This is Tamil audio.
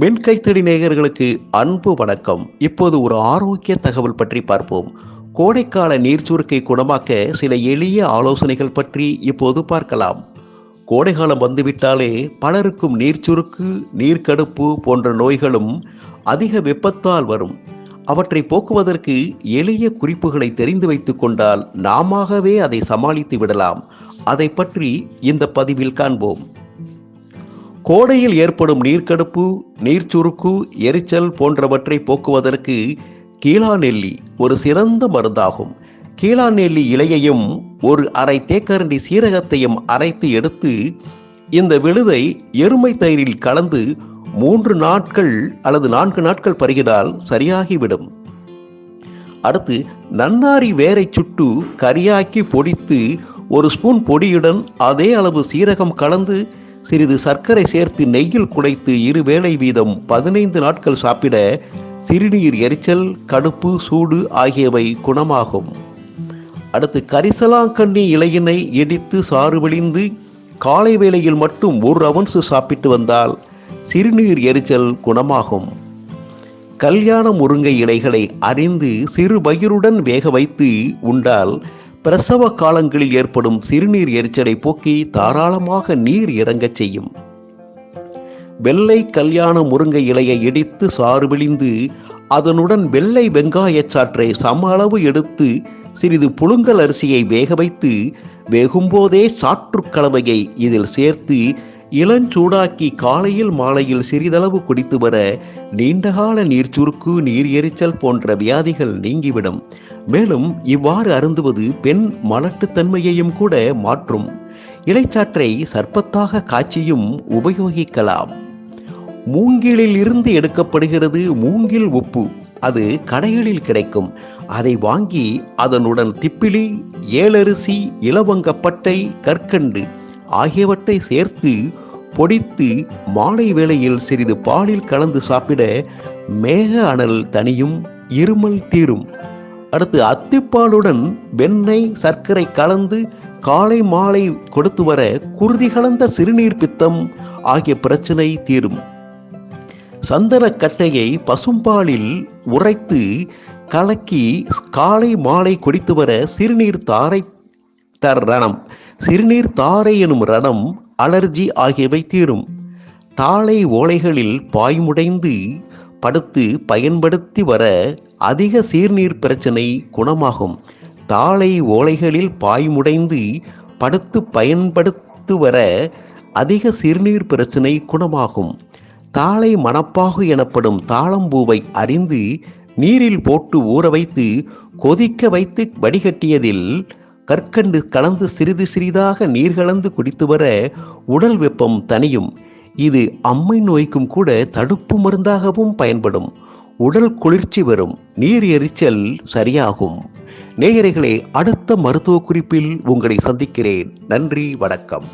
மின்கைத்தடி நேயர்களுக்கு அன்பு வணக்கம். இப்போது ஒரு ஆரோக்கிய தகவல் பற்றி பார்ப்போம். கோடைக்கால நீர்ச்சுருக்கை குணமாக்க சில எளிய ஆலோசனைகள் பற்றி இப்போது பார்க்கலாம். கோடைக்காலம் வந்துவிட்டாலே பலருக்கும் நீர்ச்சுருக்கு நீர்க்கடுப்பு போன்ற நோய்களும் அதிக வெப்பத்தால் வரும். அவற்றை போக்குவதற்கு எளிய குறிப்புகளை தெரிந்து வைத்துக் கொண்டால் நாமாகவே அதை சமாளித்து விடலாம். அதை பற்றி இந்த பதிவில் காண்போம். கோடையில் ஏற்படும் நீர்க்கடுப்பு நீர்ச்சுருக்கு எரிச்சல் போன்றவற்றை போக்குவதற்கு கீழா நெல்லி ஒரு சிறந்த மருந்தாகும். கீழா நெல்லி இலையையும் ஒரு அரை தேக்கரண்டி சீரகத்தையும் அரைத்து எடுத்து இந்த விழுதை எருமை தயிரில் கலந்து மூன்று நாட்கள் அல்லது நான்கு நாட்கள் பருகினால் சரியாகிவிடும். அடுத்து நன்னாரி வேரை சுட்டு கரியாக்கி பொடித்து ஒரு ஸ்பூன் பொடியுடன் அதே அளவு சீரகம் கலந்து சிறிது சர்க்கரை சேர்த்து நெய்யில் குடைத்து இரு வேளை வீதம் பதினைந்து நாட்கள் சாப்பிட சிறுநீர் எரிச்சல் கடுப்பு சூடு ஆகியவை குணமாகும். அடுத்து கரிசலாங்கண்ணி இலையினை இடித்து சாறு விழிந்து காலை வேளையில் மட்டும் ஒரு அவன்சு சாப்பிட்டு வந்தால் சிறுநீர் எரிச்சல் குணமாகும். கல்யாண முருங்கை இலைகளை அறிந்து சிறு பயிருடன் வேக வைத்து உண்டால் பிரசவ காலங்களில் ஏற்படும் சிறுநீர் எரிச்சலை போக்கி தாராளமாக நீர் இறங்கச் செய்யும். வெள்ளை கல்யாண முருங்கை இலையை இடித்து சாறு விழிந்து அதனுடன் வெள்ளை வெங்காயச் சாற்றை சம அளவு எடுத்து சிறிது புழுங்கல் அரிசியை வேக வைத்து வேகும்போதே சாற்று கலவையை இதில் சேர்த்து இளஞ்சூடாக்கி காலையில் மாலையில் சிறிதளவு குடித்து வர நீண்டகால நீர் சுருக்கு நீர் எரிச்சல் போன்ற வியாதிகள் நீங்கிவிடும். மேலும் இவ்வாறு அருந்துவது பெண் மலட்டுத்தன்மையையும் கூட மாற்றும். இலைச்சாற்றை சர்ப்பத்தாக காய்ச்சியும் உபயோகிக்கலாம். மூங்கிலில் இருந்து எடுக்கப்படுகிறது மூங்கில் உப்பு. அது கடைகளில் கிடைக்கும். அதை வாங்கி அதனுடன் திப்பிலி ஏலரிசி இலவங்கப்பட்டை கற்கண்டு ஆகியவற்றை சேர்த்து பொடித்து மாலை வேளையில் சிறிது பாலில் கலந்து சாப்பிட மேக அனல் தனியும் இருமல் தீரும். அடுத்து அத்திப்பாலுடன் வெண்ணெய் சர்க்கரை கலந்து காலை மாலை கொடுத்து வர குருதி கலந்த சிறுநீர் பித்தம் ஆகிய பிரச்சனை தீரும். சந்தனக்கட்டையை பசும்பாலில் உரைத்து கலக்கி காலை மாலை குடித்து வர சிறுநீர் தாரை தர் ரணம். சிறுநீர் தாரை எனும் ரணம் அலர்ஜி ஆகியவை தீரும். தாளை ஓலைகளில் பாய்முடைந்து படுத்து பயன்படுத்தி வர அதிக சீர்நீர் பிரச்சனை குணமாகும். தாளை ஓலைகளில் பாய்முடைந்து படுத்து பயன்படுத்து வர அதிக சிறுநீர் பிரச்சனை குணமாகும். தாளை மணப்பாகு எனப்படும் தாளம்பூவை அறிந்து நீரில் போட்டு ஊற வைத்து கொதிக்க வைத்து வடிகட்டியதில் கற்கண்டு கலந்து சிறிது சிறிதாக நீர் கலந்து குடித்து வர உடல் வெப்பம் தனியும் இது அம்மை நோய்க்கும் கூட தடுப்பு மருந்தாகவும் பயன்படும். உடல் குளிர்ச்சி வரும் நீர் எரிச்சல் சரியாகும். நேயர்களே அடுத்த மருத்துவ குறிப்பில் உங்களை சந்திக்கிறேன். நன்றி வணக்கம்.